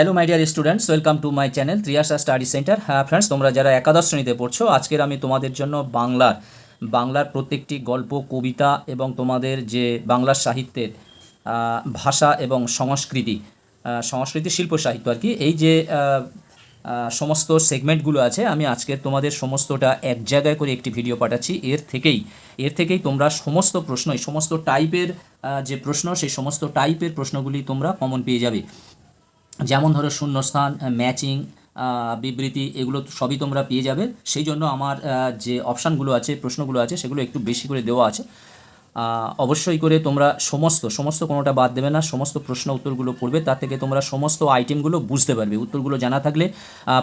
Hello my dear students welcome to my channel Triyasha study centre হ্যাঁ friends তোমরা যারা একাদশ শ্রেণীতে পড়ছো, আজকের আমি তোমাদের জন্য বাংলার বাংলার প্রত্যেকটি গল্প, কবিতা এবং তোমাদের যে বাংলার সাহিত্যের ভাষা এবং সংস্কৃতি সংস্কৃতি শিল্প সাহিত্য আর কি, এই যে সমস্ত সেগমেন্টগুলো আছে, আমি আজকের তোমাদের সমস্তটা এক জায়গায় করে একটি ভিডিও পাঠাচ্ছি। এর থেকেই এর থেকেই তোমরা সমস্ত প্রশ্ন, এই সমস্ত টাইপের যে প্রশ্ন, সেই সমস্ত টাইপের প্রশ্নগুলি তোমরা কমন পেয়ে যাবে। যেমন ধরো শূন্যস্থান ম্যাচিং বিবৃতি, এগুলো সবই তোমরা পেয়ে যাবে। সেই জন্য আমার যে অপশানগুলো আছে, প্রশ্নগুলো আছে, সেগুলো একটু বেশি করে দেওয়া আছে। অবশ্যই করে তোমরা সমস্ত সমস্ত কোনোটা বাদ দেবে না, সমস্ত প্রশ্ন উত্তরগুলো পড়বে, তার থেকে তোমরা সমস্ত আইটেমগুলো বুঝতে পারবে। উত্তরগুলো জানা থাকলে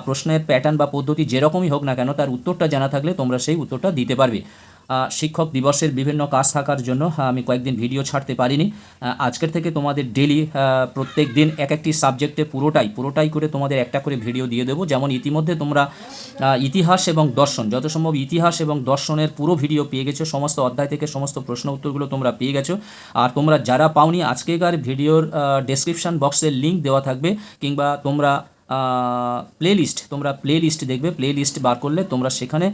প্রশ্নের প্যাটার্ন বা পদ্ধতি যেরকমই হোক না কেন, তার উত্তরটা জানা থাকলে তোমরা সেই উত্তরটা দিতে পারবে। শিক্ষক দিবসের বিভিন্ন কাজ থাকার জন্য আমি কয়েকদিন ভিডিও ছাড়তে পারিনি। আজকের থেকে তোমাদের ডেলি প্রত্যেক দিন এক একটি সাবজেক্টে পুরোটাই পুরোটাই করে তোমাদের একটা করে ভিডিও দিয়ে দেবো। যেমন ইতিমধ্যে তোমরা ইতিহাস এবং দর্শন, যত সম্ভব ইতিহাস এবং দর্শনের পুরো ভিডিও পেয়ে গেছো, সমস্ত অধ্যায় থেকে সমস্ত প্রশ্ন উত্তরগুলো তোমরা পেয়ে গেছো। আর তোমরা যারা পাওনি, আজকেকার ভিডিওর ডেসক্রিপশন বক্সের লিঙ্ক দেওয়া থাকবে, কিংবা তোমরা প্লে লিস্ট তোমরা প্লে লিস্ট দেখবে প্লে লিস্ট বার করলে তোমরা সেখানে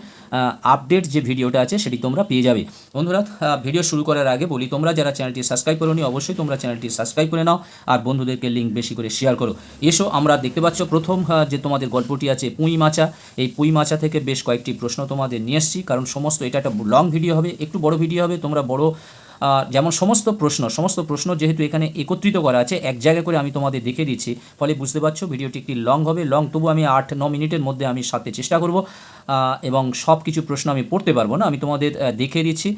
আপডেট যে ভিডিওটা আছে সেটি তোমরা পেয়ে যাবে। বন্ধুরা ভিডিও শুরু করার আগে বলি, তোমরা যারা চ্যানেলটি সাবস্ক্রাইব করোনি, অবশ্যই তোমরা চ্যানেলটি সাবস্ক্রাইব করে নাও আর বন্ধুদেরকে লিঙ্ক বেশি করে শেয়ার করো। এসো, আমরা দেখতে পাচ্ছ প্রথম যে তোমাদের গল্পটি আছে পুঁই মাচা। এই পুঁই মাচা থেকে বেশ কয়েকটি প্রশ্ন তোমাদের নিয়ে এসেছি, কারণ সমস্ত এটা একটা লং ভিডিও হবে, একটু বড় ভিডিও হবে, তোমরা বড় যেমন সমস্ত প্রশ্ন সমস্ত প্রশ্ন যেহেতু এখানে একত্রিত করা আছে, এক জায়গায় করে আমি তোমাদের দেখে দিচ্ছি। ফলে বুঝতে পারছ, ভিডিওটি একটি লং হবে, লং তবু আমি আট, ন মিনিটের মধ্যে আমি সাথে চেষ্টা করব এবং সব কিছু প্রশ্ন আমি পড়তে পারব না, আমি তোমাদের দেখে দিচ্ছি।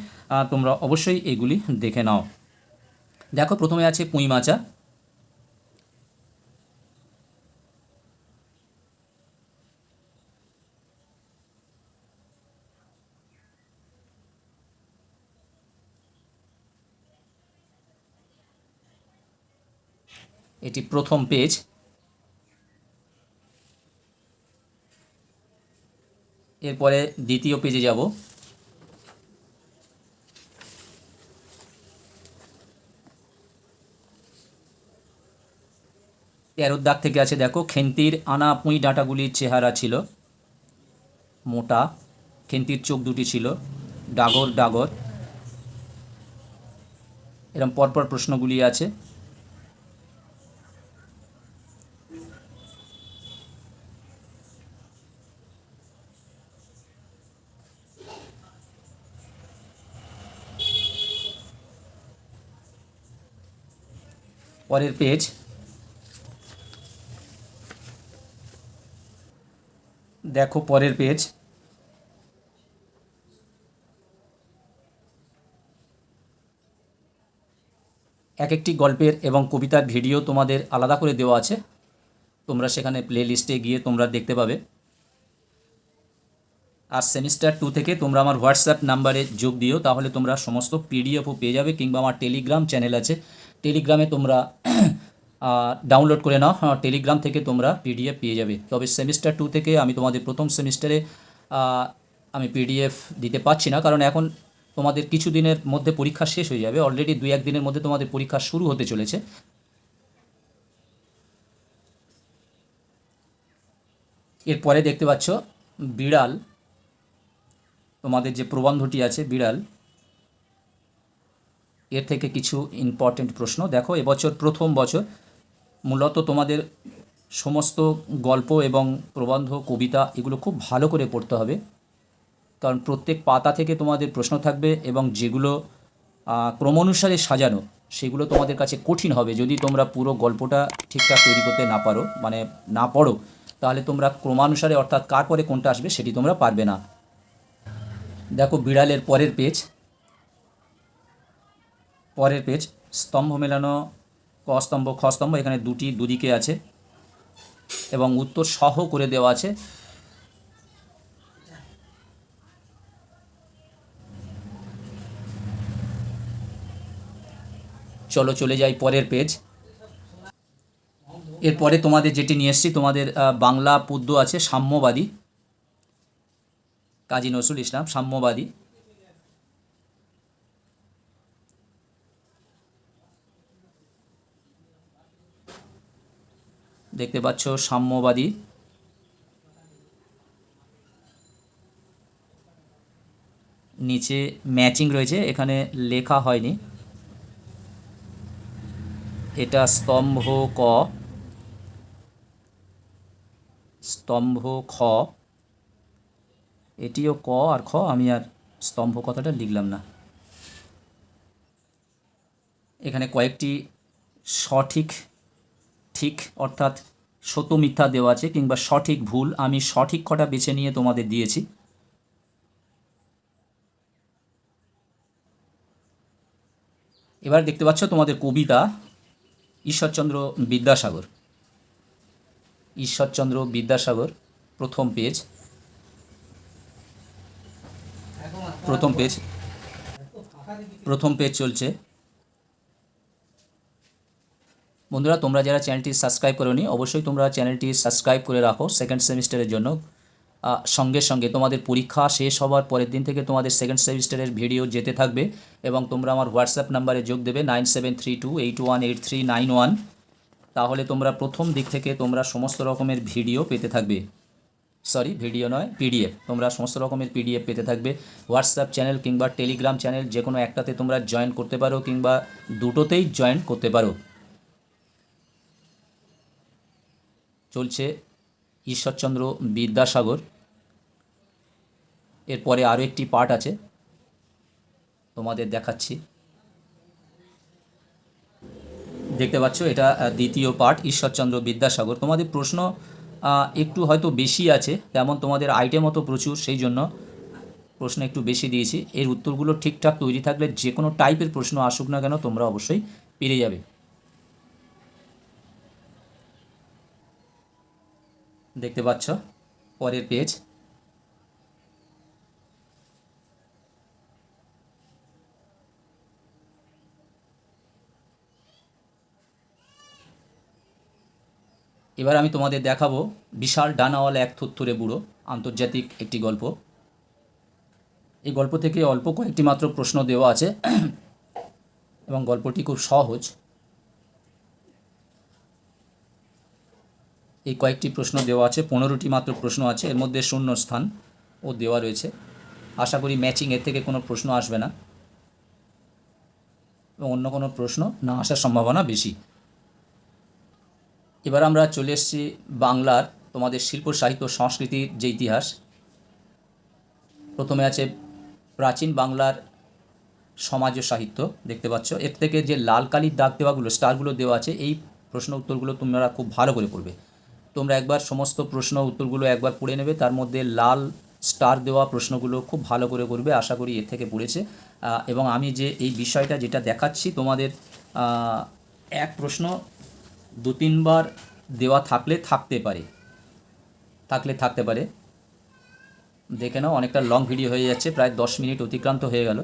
তোমরা অবশ্যই এগুলি দেখে নাও। দেখো, প্রথমে আছে পুঁই মাচা। এটি প্রথম পেজ। এরপরে দ্বিতীয় পেজে যাব। তেরোর দাগ থেকে আছে, দেখো, খেন্তির আনা পুঁই ডাঁটাগুলির চেহারা ছিল। মোটা, খেন্তির চোখ দুটি ছিল, ডাগর ডাগর। এরম পরপর প্রশ্নগুলি আছে। পরের পেজ। দেখো পরের পেজ। এক একটি গল্পের এবং কবিতার ভিডিও তোমাদের আলাদা করে দেওয়া আছে। তোমরা সেখানে প্লে লিস্টে গিয়ে তোমরা দেখতে পাবে। আর সেমিস্টার টু থেকে তোমরা আমার হোয়াটসঅ্যাপ নাম্বারে যোগ দিও, তাহলে তোমরা সমস্ত পিডিএফও পেয়ে যাবে কিংবা আমার টেলিগ্রাম চ্যানেল আছে। টেলিগ্রামে তোমরা ডাউনলোড করে নাও টেলিগ্রাম থেকে তোমরা পিডিএফ পেয়ে যাবে। তবে সেমিস্টার টু থেকে আমি তোমাদের প্রথম সেমিস্টারে আমি পিডিএফ দিতে পারছি না, কারণ এখন তোমাদের কিছু দিনের মধ্যে পরীক্ষা শেষ হয়ে যাবে। অলরেডি দুই, এক দিনের মধ্যে তোমাদের পরীক্ষা শুরু হতে চলেছে। এরপরে দেখতে পাচ্ছ বিড়াল তোমাদের যে প্রবন্ধটি আছে বিড়াল এর থেকে কিছু ইম্পর্টেন্ট প্রশ্ন। দেখো এবছর প্রথম বছর মূলত তোমাদের সমস্ত গল্প এবং প্রবন্ধ কবিতা এগুলো খুব ভালো করে পড়তে হবে। কারণ প্রত্যেক পাতা থেকে তোমাদের প্রশ্ন থাকবে এবং যেগুলো আহ, ক্রমানুসারে সাজানো সেগুলো তোমাদের কাছে কঠিন হবে। যদি তোমরা পুরো গল্পটা ঠিকঠাক তৈরি করতে না পারো মানে না পড়ো তাহলে তোমরা ক্রমানুসারে অর্থাৎ কার পরে কোনটা আসবে সেটি তোমরা পারবে না। দেখো বিড়ালের পরের পেজ পরের পেজ স্তম্ভ মেলানো, ক স্তম্ভ, খ স্তম্ভ, এখানে দুটি, দুদিকে আছে। এবং উত্তর সহ করে দেওয়া আছে। চলো চলে যাই পরের পেজ এরপরে তোমাদের যেটি নিয়ে এসেছি, তোমাদের বাংলা পদ্য আছে, সাম্যবাদী। কাজী নজরুল ইসলাম, সাম্যবাদী। দেখতে পাচ্ছ সাম্যবাদী। নিচে ম্যাচিং রয়েছে, এখানে লেখা হয়নি। এটা স্তম্ভ ক। স্তম্ভ খ। এটিও ক আর খ, আমি আর স্তম্ভ কথাটা লিখলাম না। এখানে কয়েকটি সঠিক, ঠিক অর্থাৎ সত্য মিথ্যা দেওয়া আছে কিংবা সঠিক ভুল, আমি সঠিক কটা বেছে নিয়ে তোমাদের দিয়েছি। এবার দেখতে পাচ্ছ তোমাদের কবিতা ঈশ্বরচন্দ্র বিদ্যাসাগর। ঈশ্বরচন্দ্র বিদ্যাসাগর, প্রথম পেজ প্রথম পেজ প্রথম পেজ চলছে। বন্ধুরা, তোমরা যারা চ্যানেলটি সাবস্ক্রাইব করোনি, অবশ্যই তোমরা চ্যানেলটি সাবস্ক্রাইব করে রাখো সেকেন্ড সেমিস্টারের জন্য। সঙ্গে সঙ্গে তোমাদের পরীক্ষা শেষ হওয়ার পরের দিন থেকে তোমাদের সেকেন্ড সেমিস্টারের ভিডিও যেতে থাকবে এবং তোমরা আমার হোয়াটসঅ্যাপ নাম্বারে যোগ দেবে nine seven three two eight one eight three nine one. তাহলে তোমরা প্রথম দিক থেকে তোমরা সমস্ত রকমের ভিডিও পেতে থাকবে। সরি, ভিডিও নয় পিডিএফ তোমরা সমস্ত রকমের পিডিএফ পেতে থাকবে। হোয়াটসঅ্যাপ চ্যানেল কিংবা টেলিগ্রাম চ্যানেল যে কোনো একটাতে তোমরা জয়েন করতে পারো কিংবা দুটোতেই জয়েন করতে পারো। চলছে ঈশ্বরচন্দ্র বিদ্যাসাগর। এরপরে আরও একটি পার্ট আছে। তোমাদের দেখাচ্ছি। দেখতে পাচ্ছ, এটা দ্বিতীয় পার্ট ঈশ্বরচন্দ্র বিদ্যাসাগর। তোমাদের প্রশ্ন একটু হয়তো বেশি আছে তেমন তোমাদের আইটেমও অত প্রচুর, সেই জন্য প্রশ্ন একটু বেশি দিয়েছি। এর উত্তরগুলো ঠিকঠাক তৈরি থাকলে যে কোনো টাইপের প্রশ্ন আসুক না কেন, তোমরা অবশ্যই পেরে যাবে। দেখতে পাচ্ছ? পরের পেজ এবার আমি তোমাদের দেখাবো বিশাল ডানাওয়ালা এক থুত্তুরে বুড়ো, আন্তর্জাতিক একটি গল্প। এই গল্প থেকে অল্প কয়েকটি মাত্র প্রশ্ন দেওয়া আছে, এবং গল্পটি খুব সহজ। এই কয়েকটি প্রশ্ন দেওয়া আছে, পনেরোটি মাত্র প্রশ্ন আছে, এর মধ্যে শূন্য স্থান ও দেওয়া রয়েছে। আশা করি ম্যাচিং এর থেকে কোনো প্রশ্ন আসবে না। এবং অন্য কোনো প্রশ্ন না আসার সম্ভাবনা বেশি। এবার আমরা চলে এসেছি বাংলার তোমাদের শিল্প, সাহিত্য, সংস্কৃতির যে ইতিহাস। প্রথমে আছে প্রাচীন বাংলার সমাজ ও সাহিত্য, দেখতে পাচ্ছ। এর থেকে যে লাল কালির দাগ দেওয়াগুলো, স্টারগুলো দেওয়া আছে, এই প্রশ্ন উত্তরগুলো তোমরা খুব ভালো করে পড়বে। তোমরা একবার সমস্ত প্রশ্ন উত্তরগুলো একবার পড়ে নেবে, তার মধ্যে লাল স্টার দেওয়া প্রশ্নগুলো খুব ভালো করে করবে আশা করি এর থেকে পড়েছে। এবং আমি যে এই বিষয়টা যেটা দেখাচ্ছি, তোমাদের এক প্রশ্ন দু তিনবার দেওয়া থাকলে থাকতে পারে। থাকলে থাকতে পারে। দেখে নাও, অনেকটা লং ভিডিও হয়ে যাচ্ছে, প্রায় দশ মিনিট অতিক্রান্ত হয়ে গেল।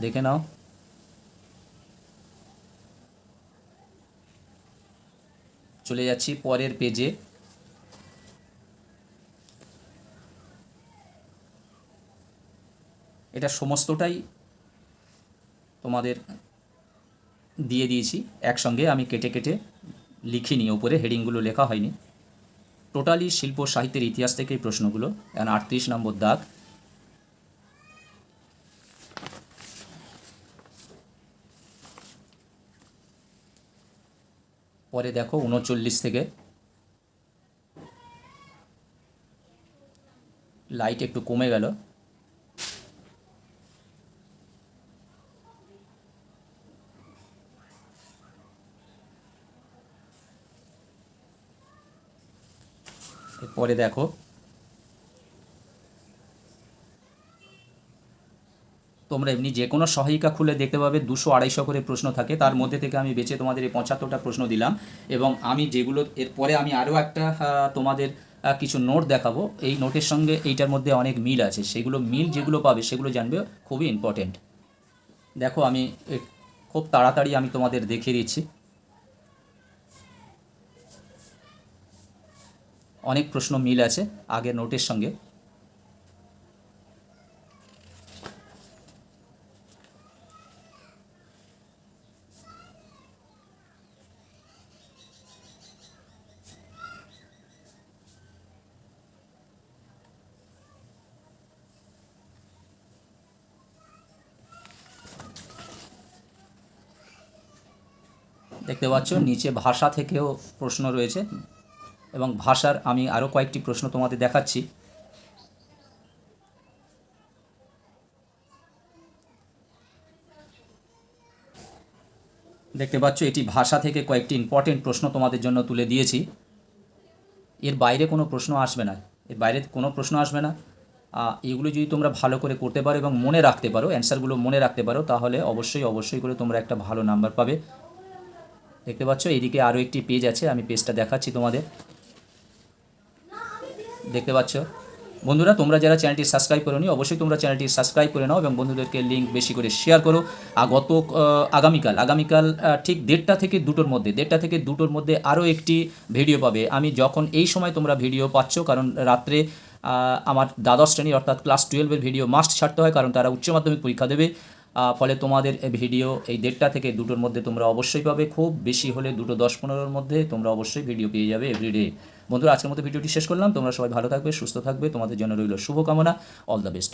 দেখে নাও। চলে যাচ্ছি পরের পেজে এটা সমস্তটাই তোমাদের দিয়ে দিয়েছি। একসঙ্গে আমি কেটে কেটে লিখিনি ওপরে হেডিংগুলো লেখা হয়নি। টোটালি শিল্প সাহিত্যের ইতিহাস থেকে এই প্রশ্নগুলো। এখন আটত্রিশ নম্বর দাগ। পরে দেখো উনচল্লিশ থেকে। লাইট একটু কমে গেল। এরপরে দেখো। তোমরা এমনি যে কোনো সহায়িকা খুলে দেখতে পাবে, দুশো আড়াইশো করে প্রশ্ন থাকে। তার মধ্যে থেকে আমি বেছে তোমাদের এই পঁচাত্তরটা প্রশ্ন দিলাম এবং আমি যেগুলো, এরপরে আমি আরও একটা তোমাদের কিছু নোট দেখাবো। এই নোটের সঙ্গে এইটার মধ্যে অনেক মিল আছে। সেগুলো মিল যেগুলো পাবে, সেগুলো জানবে খুবই ইম্পর্টেন্ট দেখো আমি খুব তাড়াতাড়ি আমি তোমাদের দেখিয়ে দিচ্ছি। অনেক প্রশ্ন মিল আছে আগে নোটের সঙ্গে। দেখতে পাচ্ছ নিচে ভাষা থেকেও প্রশ্ন রয়েছে। এবং ভাষার আমি আরও কয়েকটি প্রশ্ন তোমাদের দেখাচ্ছি। দেখতে পাচ্ছ, এটি ভাষা থেকে কয়েকটি ইম্পর্টেন্ট প্রশ্ন তোমাদের জন্য তুলে দিয়েছি। এর বাইরে কোনো প্রশ্ন আসবে না। এর বাইরে কোনো প্রশ্ন আসবে না। এগুলো যদি তোমরা ভালো করে করতে পারো এবং মনে রাখতে পারো অ্যান্সারগুলো মনে রাখতে পারো, তাহলে অবশ্যই অবশ্যই করে তোমরা একটা ভালো নাম্বার পাবে। দেখতে পাচ্ছ এদিকে আরও একটি পেজ আছে, আমি পেজটা দেখাচ্ছি তোমাদের। দেখতে পাচ্ছ। বন্ধুরা, তোমরা যারা চ্যানেলটি সাবস্ক্রাইব করোনি, অবশ্যই তোমরা চ্যানেলটি সাবস্ক্রাইব করে নাও এবং বন্ধুদেরকে লিঙ্ক বেশি করে শেয়ার করো। আর গত আগামীকাল আগামীকাল ঠিক দেড়টা থেকে দুটোর মধ্যে, দেড়টা থেকে দুটোর মধ্যে আরও একটি ভিডিও পাবে। আমি যখন এই সময় তোমরা ভিডিও পাচ্ছ, কারণ রাত্রে আমার দ্বাদশ শ্রেণি অর্থাৎ ক্লাস টুয়েলভের ভিডিও মাস্ট ছাড়তে হয়, কারণ তারা উচ্চ মাধ্যমিক পরীক্ষা দেবে। ফলে তোমাদের ভিডিও এই দেড়টা থেকে দুটোর মধ্যে তোমরা অবশ্যই পাবে। খুব বেশি হলে দুটো দশ পনেরোর মধ্যে তোমরা অবশ্যই ভিডিও পেয়ে যাবে এভরিডে বন্ধুরা, আজকের মতো ভিডিওটি শেষ করলাম। তোমরা সবাই ভালো থাকবে, সুস্থ থাকবে। তোমাদের জন্য রইল শুভকামনা। All the best